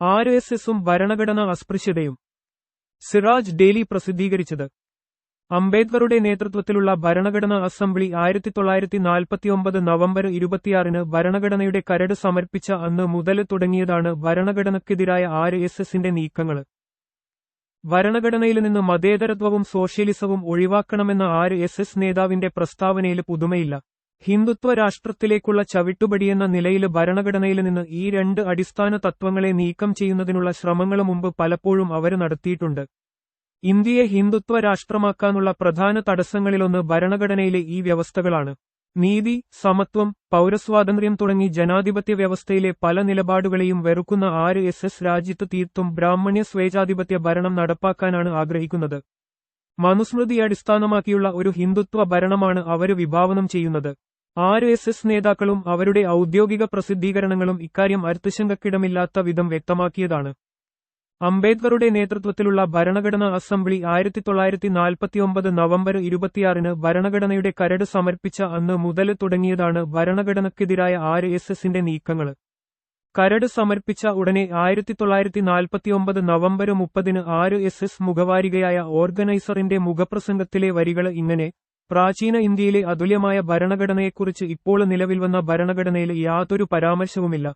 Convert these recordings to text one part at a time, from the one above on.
R S എസും ഭരണഘടനാ അസ്പൃശ്യതയും. Siraj daily പ്രസിദ്ധീകരിച്ചത്. അംബേദ്കറുടെ നേതൃത്വത്തിലുള്ള ഭരണഘടനാ അസംബ്ലി ആയിരത്തി തൊള്ളായിരത്തി നാൽപ്പത്തിയൊമ്പത് നവംബർ ഇരുപത്തിയാറിന് ഭരണഘടനയുടെ കരട് സമർപ്പിച്ച അന്ന് മുതൽ തുടങ്ങിയതാണ് ഭരണഘടനയ്ക്കെതിരായ ആർ എസ് എസിന്റെ നീക്കങ്ങൾ. ഭരണഘടനയിൽ നിന്ന് മതേതരത്വവും സോഷ്യലിസവും ഒഴിവാക്കണമെന്ന ആർ എസ് എസ് നേതാവിന്റെ പ്രസ്താവനയിൽ പുതുമയില്ല. ഹിന്ദുത്വ രാഷ്ട്രത്തിലേക്കുള്ള ചവിട്ടുപടിയെന്ന നിലയിൽ ഭരണഘടനയിൽ നിന്ന് ഈ രണ്ട് അടിസ്ഥാന തത്വങ്ങളെ നീക്കം ചെയ്യുന്നതിനുള്ള ശ്രമങ്ങൾ മുമ്പ് പലപ്പോഴും അവർ നടത്തിയിട്ടുണ്ട്. ഇന്ത്യയെ ഹിന്ദുത്വ രാഷ്ട്രമാക്കാനുള്ള പ്രധാന തടസ്സങ്ങളിലൊന്ന് ഭരണഘടനയിലെ ഈ വ്യവസ്ഥകളാണ്. നീതി സമത്വം പൗരസ്വാതന്ത്ര്യം തുടങ്ങി ജനാധിപത്യ വ്യവസ്ഥയിലെ പല നിലപാടുകളെയും വെറുക്കുന്ന ആര് എസ് എസ് രാജ്യത്ത് തീർത്തും ബ്രാഹ്മണ്യ സ്വേച്ഛാധിപത്യ ഭരണം നടപ്പാക്കാനാണ് ആഗ്രഹിക്കുന്നത്. മനുസ്മൃതി അടിസ്ഥാനമാക്കിയുള്ള ഒരു ഹിന്ദുത്വ ഭരണമാണ് അവർ വിഭാവനം ചെയ്യുന്നത്. ആർ എസ് എസ് നേതാക്കളും അവരുടെ ഔദ്യോഗിക പ്രസിദ്ധീകരണങ്ങളും ഇക്കാര്യം അർത്ഥശങ്കക്കിടമില്ലാത്ത വിധം വ്യക്തമാക്കിയതാണ്. അംബേദ്കറുടെ നേതൃത്വത്തിലുള്ള ഭരണഘടനാ അസംബ്ലി ആയിരത്തി തൊള്ളായിരത്തി നാൽപ്പത്തിയൊമ്പത് നവംബർ ഇരുപത്തിയാറിന് ഭരണഘടനയുടെ കരട് സമർപ്പിച്ച അന്ന് മുതൽ തുടങ്ങിയതാണ് ഭരണഘടനയ്ക്കെതിരായ ആർ എസ് എസിന്റെ നീക്കങ്ങൾ. കരട് സമർപ്പിച്ച ഉടനെ ആയിരത്തി തൊള്ളായിരത്തി നാൽപ്പത്തിയൊമ്പത് നവംബർ മുപ്പതിന് ആർ എസ് എസ് മുഖവാരികയായ ഓർഗനൈസറിന്റെ മുഖപ്രസംഗത്തിലെ വരികൾ ഇങ്ങനെ പ്രാചീന ഇന്ത്യയിലെ അതുല്യമായ ഭരണഘടനയെക്കുറിച്ച് ഇപ്പോൾ നിലവിൽ വന്ന ഭരണഘടനയിൽ യാതൊരു പരാമർശവുമില്ല.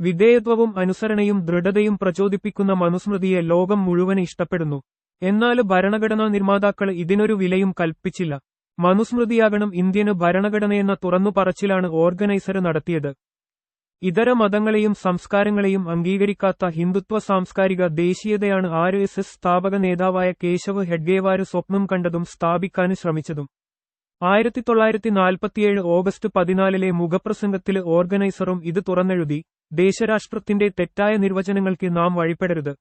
വിധേയത്വവും അനുസരണയും ദൃഢതയും പ്രചോദിപ്പിക്കുന്ന മനുസ്മൃതിയെ ലോകം മുഴുവൻ ഇഷ്ടപ്പെടുന്നു. എന്നാൽ ഭരണഘടനാ നിർമ്മാതാക്കൾ ഇതിനൊരു വിലയും കൽപ്പിച്ചില്ല. മനുസ്മൃതിയാകണം ഇന്ത്യന് ഭരണഘടനയെന്ന തുറന്നു പറച്ചിലാണ് ഓർഗനൈസർ നടത്തിയത്. ഇതര മതങ്ങളെയും സംസ്കാരങ്ങളെയും അംഗീകരിക്കാത്ത ഹിന്ദുത്വ സാംസ്കാരിക ദേശീയതയാണ് ആർ എസ് എസ് സ്ഥാപക നേതാവായ കേശവ് ഹെഡ്ഗേവാര് സ്വപ്നം കണ്ടതും സ്ഥാപിക്കാനും ശ്രമിച്ചതും. ആയിരത്തി തൊള്ളായിരത്തി നാൽപ്പത്തിയേഴ് ഓഗസ്റ്റ് പതിനാലിലെ മുഖപ്രസംഗത്തിൽ ഓർഗനൈസറും ഇത് തുറന്നെഴുതി ദേശരാഷ്ട്രത്തിന്റെ തെറ്റായ നിർവചനങ്ങൾക്ക് നാം വഴിപ്പെടരുത്.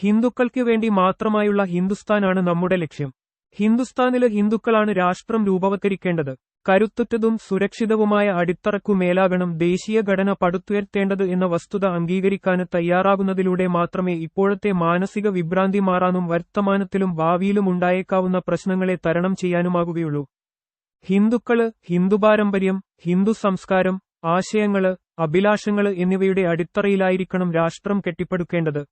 ഹിന്ദുക്കൾക്ക് വേണ്ടി മാത്രമായുള്ള ഹിന്ദുസ്ഥാനാണ് നമ്മുടെ ലക്ഷ്യം. ഹിന്ദുസ്ഥാനിലെ ഹിന്ദുക്കളാണ് രാഷ്ട്രം രൂപവത്കരിക്കേണ്ടത്. കരുത്തുറ്റതും സുരക്ഷിതവുമായ അടിത്തറക്കുമേലാകണം ദേശീയ ഘടന പടുത്തുയർത്തേണ്ടത് എന്ന വസ്തുത അംഗീകരിക്കാൻ തയ്യാറാകുന്നതിലൂടെ മാത്രമേ ഇപ്പോഴത്തെ മാനസിക വിഭ്രാന്തി മാറാനും വർത്തമാനത്തിലും ഭാവിയിലും ഉണ്ടായേക്കാവുന്ന പ്രശ്നങ്ങളെ തരണം ചെയ്യാനുമാകുകയുള്ളൂ. ഹിന്ദുക്കൾ ഹിന്ദു പാരമ്പര്യം ഹിന്ദു സംസ്കാരം ആശയങ്ങൾ അഭിലാഷങ്ങൾ എന്നിവയുടെ അടിത്തറയിലായിരിക്കണം രാഷ്ട്രം കെട്ടിപ്പടുക്കേണ്ടത്.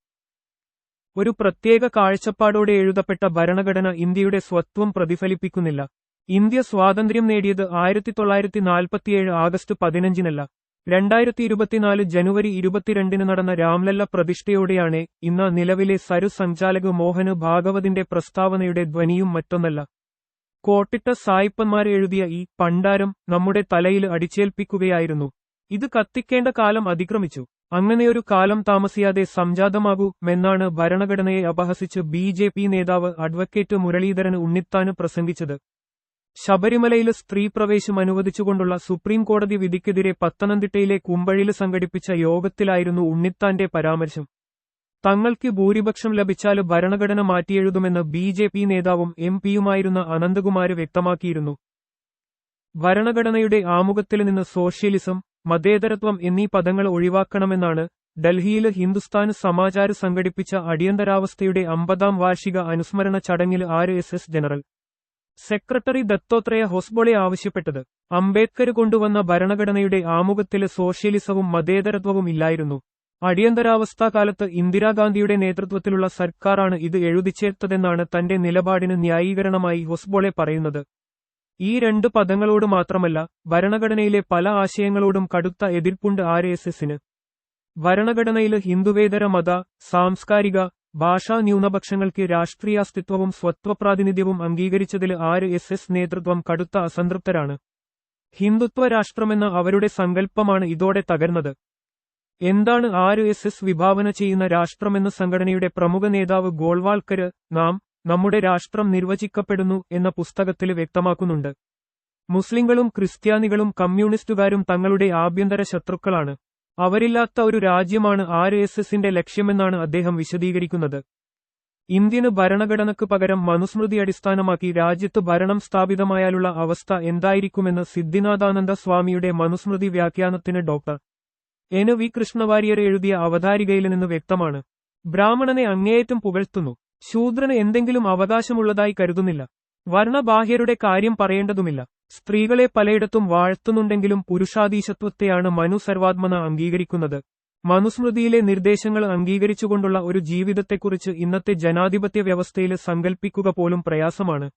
ഒരു പ്രത്യേക കാഴ്ചപ്പാടോടെ എഴുതപ്പെട്ട ഭരണഘടന ഇന്ത്യയുടെ സ്വത്വം പ്രതിഫലിപ്പിക്കുന്നില്ല. ഇന്ത്യ സ്വാതന്ത്ര്യം നേടിയത് ആയിരത്തി തൊള്ളായിരത്തി നാൽപ്പത്തിയേഴ് ആഗസ്റ്റ് പതിനഞ്ചിനല്ല. രണ്ടായിരത്തി ഇരുപത്തിനാല് ജനുവരി ഇരുപത്തിരണ്ടിന് നടന്ന രാംലല്ല പ്രതിഷ്ഠയോടെയാണ് ഇന്ന് നിലവിലെ സരു സഞ്ചാലക് മോഹന് ഭാഗവതിന്റെ പ്രസ്താവനയുടെ ധ്വനിയും മറ്റൊന്നല്ല. കോട്ടിട്ട സായിപ്പന്മാരെഴുതിയ ഈ പണ്ടാരം നമ്മുടെ തലയിൽ അടിച്ചേൽപ്പിക്കുകയായിരുന്നു. ഇത് കത്തിക്കേണ്ട കാലം അതിക്രമിച്ചു. അങ്ങനെയൊരു കാലം താമസിയാതെ സംജാതമാകൂ എന്നാണ് ഭരണഘടനയെ അപഹസിച്ച് ബി നേതാവ് അഡ്വക്കേറ്റ് മുരളീധരൻ ഉണ്ണിത്താന് പ്രസംഗിച്ചത്. ശബരിമലയിൽ സ്ത്രീപ്രവേശം അനുവദിച്ചുകൊണ്ടുള്ള സുപ്രീം കോടതി വിധിക്കെതിരെ പത്തനംതിട്ടയിലെ കുമ്പഴിൽ സംഘടിപ്പിച്ച യോഗത്തിലായിരുന്നു ഉണ്ണിത്താന്റെ പരാമർശം. തങ്ങൾക്ക് ഭൂരിപക്ഷം ലഭിച്ചാൽ ഭരണഘടന മാറ്റിയെഴുതുമെന്ന് ബി ജെ പി നേതാവും എം പിയുമായിരുന്ന അനന്തകുമാര് വ്യക്തമാക്കിയിരുന്നു. ഭരണഘടനയുടെ ആമുഖത്തിൽ നിന്ന് സോഷ്യലിസം മതേതരത്വം എന്നീ പദങ്ങൾ ഒഴിവാക്കണമെന്നാണ് ഡൽഹിയിൽ ഹിന്ദുസ്ഥാൻ സമാചാർ സംഘടിപ്പിച്ച അടിയന്തരാവസ്ഥയുടെ അമ്പതാം വാർഷിക അനുസ്മരണ ചടങ്ങിൽ R S S general secretary Dattatreya Hosabale ആവശ്യപ്പെട്ടത്. അംബേദ്കർ കൊണ്ടുവന്ന ഭരണഘടനയുടെ ആമുഖത്തിൽ സോഷ്യലിസവും മതേതരത്വവും ഇല്ലായിരുന്നു. അടിയന്തരാവസ്ഥാ കാലത്ത് ഇന്ദിരാഗാന്ധിയുടെ നേതൃത്വത്തിലുള്ള സർക്കാരാണ് ഇത് എഴുതിച്ചേർത്തതെന്നാണ് തന്റെ നിലപാടിന് ന്യായീകരണമായി ഹൊസ്ബോളെ പറയുന്നത്. ഈ രണ്ട് പദങ്ങളോട് മാത്രമല്ല ഭരണഘടനയിലെ പല ആശയങ്ങളോടും കടുത്ത എതിർപ്പുണ്ട് ആർ എസ് എസിന്. ഭരണഘടനയിൽ ഹിന്ദുവേതര മത സാംസ്കാരിക ഭാഷാ ന്യൂനപക്ഷങ്ങൾക്ക് രാഷ്ട്രീയാസ്തിത്വവും സ്വത്വപ്രാതിനിധ്യവും അംഗീകരിച്ചതിൽ ആര് എസ് എസ് നേതൃത്വം കടുത്ത അസംതൃപ്തരാണ്. ഹിന്ദുത്വ രാഷ്ട്രമെന്ന അവരുടെ സങ്കല്പമാണ് ഇതോടെ തകർന്നത്. എന്താണ് ആര് എസ് എസ് വിഭാവന ചെയ്യുന്ന രാഷ്ട്രമെന്ന സംഘടനയുടെ പ്രമുഖ നേതാവ് ഗോൾവാൾക്കര് നാം നമ്മുടെ രാഷ്ട്രം നിർവചിക്കപ്പെടുന്നു എന്ന പുസ്തകത്തിൽ വ്യക്തമാക്കുന്നുണ്ട്. മുസ്ലിങ്ങളും ക്രിസ്ത്യാനികളും കമ്മ്യൂണിസ്റ്റുകാരും തങ്ങളുടെ ആഭ്യന്തര ശത്രുക്കളാണ്. അവരില്ലാത്ത ഒരു രാജ്യമാണ് ആർ എസ് എസിന്റെ ലക്ഷ്യമെന്നാണ് അദ്ദേഹം വിശദീകരിക്കുന്നത്. ഇന്ത്യന് ഭരണഘടനയ്ക്ക് പകരം മനുസ്മൃതി അടിസ്ഥാനമാക്കി രാജ്യത്ത് ഭരണം സ്ഥാപിതമായാലുള്ള അവസ്ഥ എന്തായിരിക്കുമെന്ന് സിദ്ധിനാഥാനന്ദ സ്വാമിയുടെ മനുസ്മൃതി വ്യാഖ്യാനത്തിന് ഡോക്ടർ എൻ. വി. കൃഷ്ണവാര്യർ എഴുതിയ അവതാരികയിൽ നിന്ന് വ്യക്തമാണ്. ബ്രാഹ്മണനെ അങ്ങേയറ്റം പുകഴ്ത്തുന്നു. ശൂദ്രന് എന്തെങ്കിലും അവകാശമുള്ളതായി കരുതുന്നില്ല. വർണബാഹ്യരുടെ കാര്യം പറയേണ്ടതുമില്ല. സ്ത്രീകളെ പലയിടത്തും വാഴ്ത്തുന്നുണ്ടെങ്കിലും പുരുഷാധീശത്വത്തെയാണ് മനു സർവാത്മന അംഗീകരിക്കുന്നത്. മനുസ്മൃതിയിലെ നിർദ്ദേശങ്ങൾ അംഗീകരിച്ചുകൊണ്ടുള്ള ഒരു ജീവിതത്തെക്കുറിച്ച് ഇന്നത്തെ ജനാധിപത്യ വ്യവസ്ഥയിൽ സങ്കൽപ്പിക്കുക പോലും പ്രയാസമാണ്.